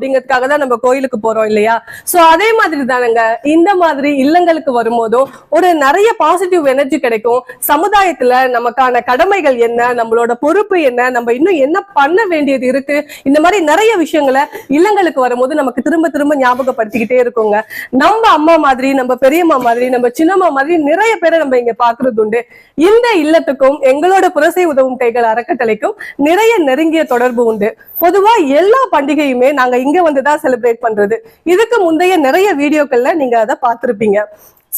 அப்படிங்கிறதுக்காக தான் நம்ம கோயிலுக்கு போறோம் இல்லையா? சோ அதே மாதிரி தானங்க இந்த மாதிரி இல்லங்களுக்கு வரும்போதும் ஒரு நிறைய பாசிட்டிவ் எனர்ஜி கிடைக்கும். சமுதாயத்துல நமக்கான கடமைகள் என்ன நம்மளோட பொறுப்பு என்ன நம்ம இன்னும் என்ன பண்ண வேண்டியது இருக்கு? இந்த மாதிரி நிறைய விஷயங்களை இல்லங்களுக்கு வரும்போது நமக்கு திரும்ப திரும்ப ஞாபகப்படுத்திக்கிட்டே இருக்குங்க. நம்ம அம்மா மாதிரி நம்ம பெரியம்மா மாதிரி நம்ம சின்னம்மா மாதிரி நிறைய பேரை நம்ம இங்க பாக்குறது உண்டு. இந்த இல்லத்துக்கும் எங்களோட புரசை உதவும் கைகள் அறக்கட்டளைக்கும் நிறைய நெருங்கிய தொடர்பு உண்டு. பொதுவா எல்லா பண்டிகையுமே நாங்க இங்க வந்துதான் செலிப்ரேட் பண்றது. இதுக்கு முந்தைய நிறைய வீடியோக்கள்ல நீங்க அதை பார்த்திருப்பீங்க.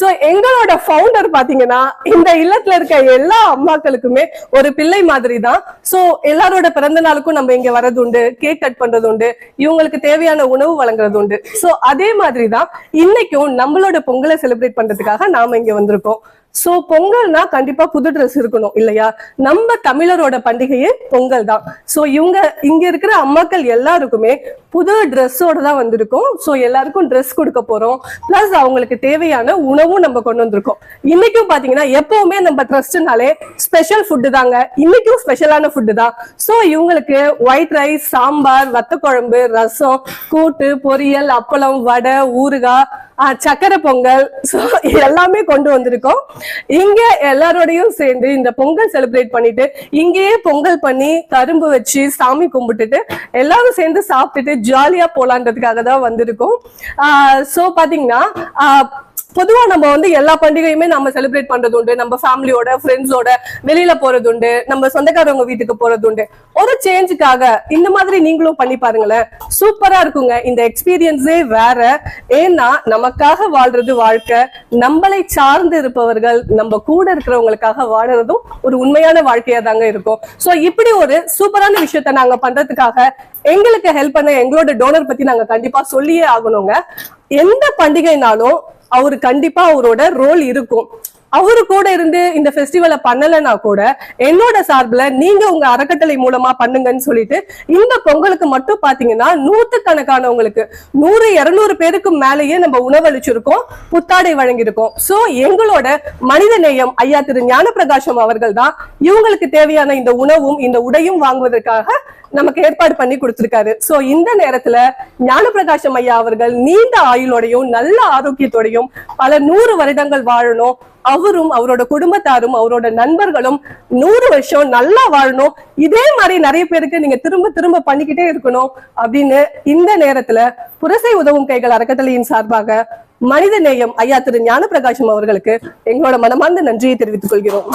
சோ எங்களோட ஃபவுண்டர் பாத்தீங்கன்னா இந்த இல்லத்துல இருக்க எல்லா அம்மாக்களுக்குமே ஒரு பிள்ளை மாதிரி தான். சோ எல்லாரோட பிறந்த நாளுக்கும் நம்ம இங்க வர்றது உண்டு கேக் கட் பண்றது உண்டு இவங்களுக்கு தேவையான உணவு வழங்குறது உண்டு. சோ அதே மாதிரி தான் இன்னைக்கும் நம்மளோட பொங்கலை செலிப்ரேட் பண்றதுக்காக நாம இங்க வந்திருக்கோம். சோ பொங்கல்னா கண்டிப்பா புது ட்ரெஸ் இருக்கணும் இல்லையா? நம்ம தமிழரோட பண்டிகையே பொங்கல் தான். சோ இவங்க இங்க இருக்கிற அம்மாக்கள் எல்லாருக்குமே புது ட்ரெஸ்ஸோட தான் வந்திருக்கோம். சோ எல்லாருக்கும் ட்ரெஸ் கொடுக்க போறோம். பிளஸ் அவங்களுக்கு தேவையான உணவும் நம்ம கொண்டு வந்திருக்கோம். இன்னைக்கும் பாத்தீங்கன்னா எப்பவுமே நம்ம ட்ரஸ்ட்னாலே ஸ்பெஷல் ஃபுட்டு தாங்க. இன்னைக்கும் ஸ்பெஷலான ஃபுட்டு தான். சோ இவங்களுக்கு ஒயிட் ரைஸ் சாம்பார் வத்த குழம்பு ரசம் கூட்டு பொரியல் அப்பளம் வடை ஊறுகாய் சக்கரை பொங்கல். ஸோ எல்லாமே கொண்டு வந்திருக்கோம். இங்க எல்லாரோடையும் சேர்ந்து இந்த பொங்கல் செலிப்ரேட் பண்ணிட்டு இங்கேயே பொங்கல் பண்ணி கரும்பு வச்சு சாமி கும்பிட்டுட்டு எல்லாரும் சேர்ந்து சாப்பிட்டுட்டு ஜாலியா போலான்றதுக்காக தான் வந்திருக்கோம். ஸோ பாத்தீங்கன்னா பொதுவா நம்ம வந்து எல்லா பண்டிகையுமே நம்ம செலிப்ரேட் பண்றது உண்டு. நம்ம ஃபேமிலியோட ஃப்ரெண்ட்ஸோட வெளியில போறது உண்டு. நம்ம சொந்தக்காரவங்க வீட்டுக்கு போறது உண்டு. ஒரு சேஞ்சுக்காக இந்த மாதிரி நீங்களும் பண்ணி பாருங்களேன். சூப்பரா இருக்குங்க. இந்த எக்ஸ்பீரியன்ஸே வேற. ஏன்னா நமக்காக வாழ்றது வாழ்க்கை. நம்மளை சார்ந்து இருப்பவர்கள் நம்ம கூட இருக்கிறவங்களுக்காக வாழறதும் ஒரு உண்மையான வாழ்க்கையா தாங்க இருக்கும். சோ இப்படி ஒரு சூப்பரான விஷயத்த நாங்க பண்றதுக்காக எங்களுக்கு ஹெல்ப் பண்ண எங்களோட டோனர் பத்தி நாங்க கண்டிப்பா சொல்லியே ஆகணுங்க. எந்த பண்டிகைனாலும் அவரு கண்டிப்பா அவரோட ரோல் இருக்கும். அவரு கூட இருந்து இந்த ஃபெஸ்டிவலை பண்ணலைன்னா கூட என்னோட சார்பில் நீங்க உங்க அறக்கட்டளை மூலமா பண்ணுங்கன்னு சொல்லிட்டு இந்த பொங்கலுக்கு மட்டும் பாத்தீங்கன்னா நூத்துக்கணக்கானவங்களுக்கு நூறு இருநூறு பேருக்கு மேலேயே நம்ம உணவளிச்சிருக்கோம் புத்தாடை வழங்கியிருக்கோம். சோ எங்களோட மனித நேயம் ஐயா திரு ஞானப்பிரகாசம் அவர்கள் தான் இவங்களுக்கு தேவையான இந்த உணவும் இந்த உடையும் வாங்குவதற்காக நமக்கு ஏற்பாடு பண்ணி கொடுத்திருக்காரு. சோ இந்த நேரத்துல ஞானப்பிரகாசம் ஐயா அவர்கள் நீண்ட ஆயுளோடையும் நல்ல ஆரோக்கியத்தோடையும் பல நூறு வருடங்கள் வாழணும். அவரும் அவரோட குடும்பத்தாரும் அவரோட நண்பர்களும் நூறு வருஷம் நல்லா வாழணும். இதே மாதிரி நிறைய பேருக்கு நீங்க திரும்ப திரும்ப பண்ணிக்கிட்டே இருக்கணும் அப்படின்னு இந்த நேரத்துல புரசை உதவும் கைகள் அறக்கட்டளையின் சார்பாக மனித நேயம் ஐயா திரு ஞானப்பிரகாசம் அவர்களுக்கு எங்களோட மனமார்ந்த நன்றியை தெரிவித்துக் கொள்கிறோம்.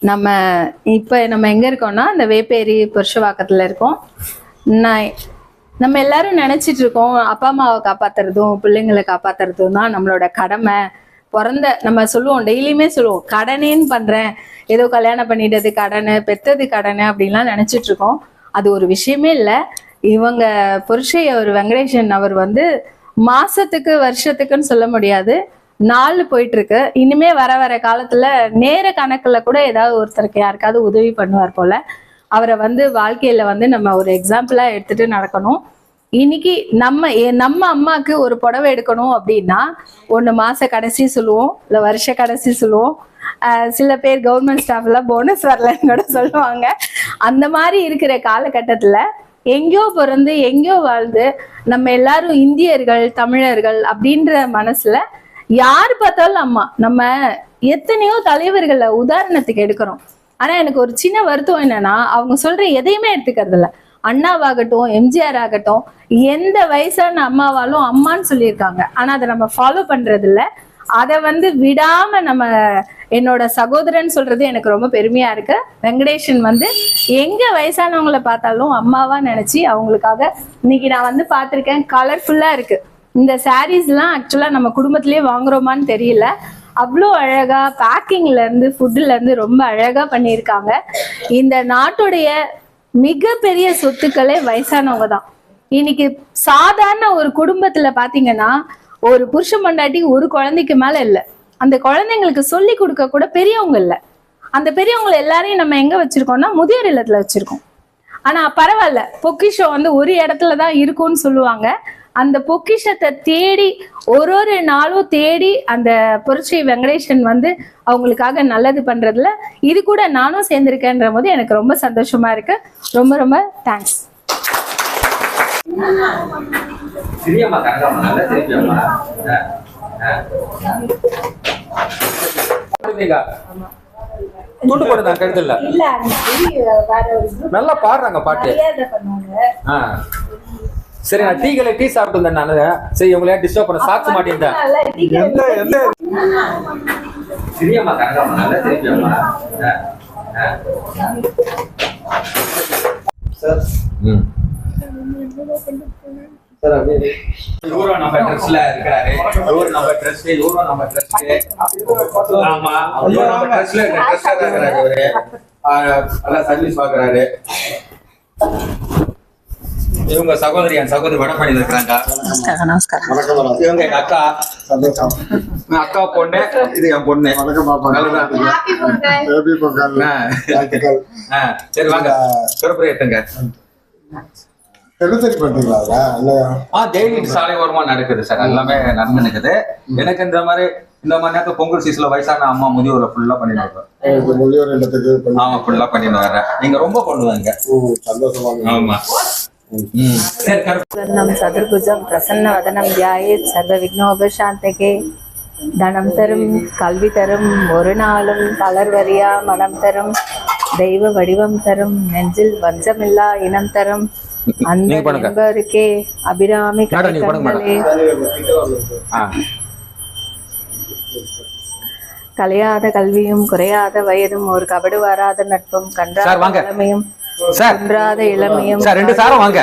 நம்ம இப்ப நம்ம எங்க இருக்கோம்னா இந்த வேப்பேரி புருஷவாக்கத்துல இருக்கோம். நான் நம்ம எல்லாரும் நினைச்சிட்டு இருக்கோம் அப்பா அம்மாவை காப்பாத்துறதும் பிள்ளைங்களை காப்பாத்துறதும் தான் நம்மளோட கடமை. பிறந்த நம்ம சொல்லுவோம் டெய்லியுமே சொல்லுவோம் கடனேன்னு பண்றேன். ஏதோ கல்யாணம் பண்ணிட்டது கடனை பெத்தது கடனை அப்படின்லாம் நினைச்சிட்டு இருக்கோம். அது ஒரு விஷயமே இல்லை. இவங்க புருஷை அவர் வெங்கடேஷன் அவர் வந்து மாசத்துக்கு வருஷத்துக்குன்னு சொல்ல முடியாது. நாள் போயிட்டு இருக்கு. இனிமே வர வர காலத்துல நேர கணக்குல கூட ஏதாவது ஒருத்தருக்கு யாருக்காவது உதவி பண்ணுவார் போல. அவரை வந்து வாழ்க்கையில வந்து நம்ம ஒரு எக்ஸாம்பிளா எடுத்துட்டு நடக்கணும். இன்னைக்கு நம்ம எ- நம்ம அம்மாக்கு ஒரு புடவை எடுக்கணும் அப்படின்னா ஒன்று மாச கடைசி சொல்லுவோம் இல்லை வருஷ கடைசி சொல்லுவோம். சில பேர் கவர்மெண்ட் ஸ்டாஃப் எல்லாம் போனஸ் வரலன்னு கூட சொல்லுவாங்க. அந்த மாதிரி இருக்கிற காலகட்டத்துல எங்கேயோ பிறந்து எங்கேயோ வாழ்ந்து நம்ம எல்லாரும் இந்தியர்கள் தமிழர்கள் அப்படின்ற மனசுல யார் பார்த்தாலும் அம்மா நம்ம எத்தனையோ தலைவர்களை உதாரணத்துக்கு எடுக்கிறோம். ஆனா எனக்கு ஒரு சின்ன வருத்தம் என்னன்னா அவங்க சொல்ற எதையுமே எடுத்துக்கிறது இல்ல அண்ணாவாகட்டும் எம்ஜிஆர் ஆகட்டும் எந்த வயசான அம்மாவாலும் அம்மான்னு சொல்லியிருக்காங்க. ஆனா அதை நம்ம ஃபாலோ பண்றது இல்ல அதை வந்து விடாம நம்ம என்னோட சகோதரன் சொல்றது எனக்கு ரொம்ப பெருமையா இருக்கு. வெங்கடேஷன் வந்து எங்க வயசானவங்களை பார்த்தாலும் அம்மாவா நினைச்சு அவங்களுக்காக இன்னைக்கு நான் வந்து பார்த்திருக்கேன். கலர்ஃபுல்லா இருக்கு. இந்த சாரீஸ்லாம் ஆக்சுவலா நம்ம குடும்பத்திலேயே வாங்குறோமான்னு தெரியல. அவ்வளோ அழகா பேக்கிங்ல இருந்து ஃபுட்டுல இருந்து ரொம்ப அழகா பண்ணியிருக்காங்க. இந்த நாட்டுடைய மிகப்பெரிய சொத்துக்களே வயசானவங்க தான். இன்னைக்கு சாதாரண ஒரு குடும்பத்துல பாத்தீங்கன்னா ஒரு புருஷன் பொண்டாட்டி ஒரு குழந்தைக்கு மேல இல்ல. அந்த குழந்தைங்களுக்கு சொல்லி கொடுக்க கூட பெரியவங்க இல்ல. அந்த பெரியவங்க எல்லாரையும் நம்ம எங்க வச்சிருக்கோம்னா முதியோர் இல்லத்துல வச்சிருக்கோம். ஆனா பரவாயில்ல. பொக்கிஷம் வந்து ஒரு இடத்துல தான் இருக்கும்னு சொல்லுவாங்க. அந்த பொக்கிஷத்தை தேடி ஒரு ஒரு நாளும் தேடி அந்த புரட்சி வெங்கடேசன் வந்து அவங்களுக்காக நல்லது பண்றதுல இது கூட நானும் சேர்ந்திருக்கேன்ற போது எனக்கு ரொம்ப சந்தோஷமா இருக்கு. ரொம்ப ரொம்ப தேங்க்ஸ் துண்டு போடுங்க கழுத்துல? நல்லா பாடுறாங்க பாட்டு. ஆ. சரி நான் டீ கலை டீ சாப்பிட்டு இருந்தேன் நானு. சரி உங்களை டிஸ்டர்ப் பண்ண சாப்பிட மாட்டேன் சிரியம்மா கனகாம்மா நல்லா சார் ம். சார் அப்படியே இவரும் நம்ம ட்ரெஸ்ல இருக்கிறாரு இவரும் நம்ம ட்ரெஸ் இவரும் நம்ம ட்ரெஸ் ஆமா இவரும் நம்ம ட்ரெஸ்ல ட்ரெஸ்ல இருக்கிறாரு இவரு ஆ, நல்லா சர்வீஸ் பாக்குறாரு. இவங்க சகோதரி என் சகோதரி வடபழனியில் இருக்கிறாங்க இவங்க எங்க அக்கா. அக்கா பொண்ணு இது என் பொண்ணு. சரி வாங்க. சிறப்பு ஏத்துங்க. தினசரி பண்றீங்களா ஆ டெய்லி சாலை ஓரமா நடக்குது சார். எல்லாமே நடந்துனுக்குது எனக்கு இந்த மாதிரி இந்த மாதிரி நேரத்துல பொங்கல் சீசன்ல வயசான அம்மா முதியோரை ஃபுல்லா பண்ணிட்டு வரேன் முதியோர் இல்லத்துக்கு ஆமா ஃபுல்லா பண்ணிட்டு வர்றேன். நீங்க ரொம்ப பண்ணுவாங்க சந்தோஷமா. ஆமா. ం చతుర్భుజం ప్రసన్నవదనం ధ్యాయేత్ సర్వ విఘ్నోపశాంతకే தனம் தரும் கல்வி தரும் ஒரு நாளும் தளர்வரியா மனம் தரும். தெய்வ வடிவம் தரும் நெஞ்சில் வஞ்சமில்லா இனம் தரும். அந்த அபிராமி கலைக்கண்களே கலையாத கல்வியும் குறையாத வயதும் ஒரு கபடு வராத நட்பும் கன்றாமையும் சார் இளமையும் சார் ரெண்டு சாரம் வாங்க.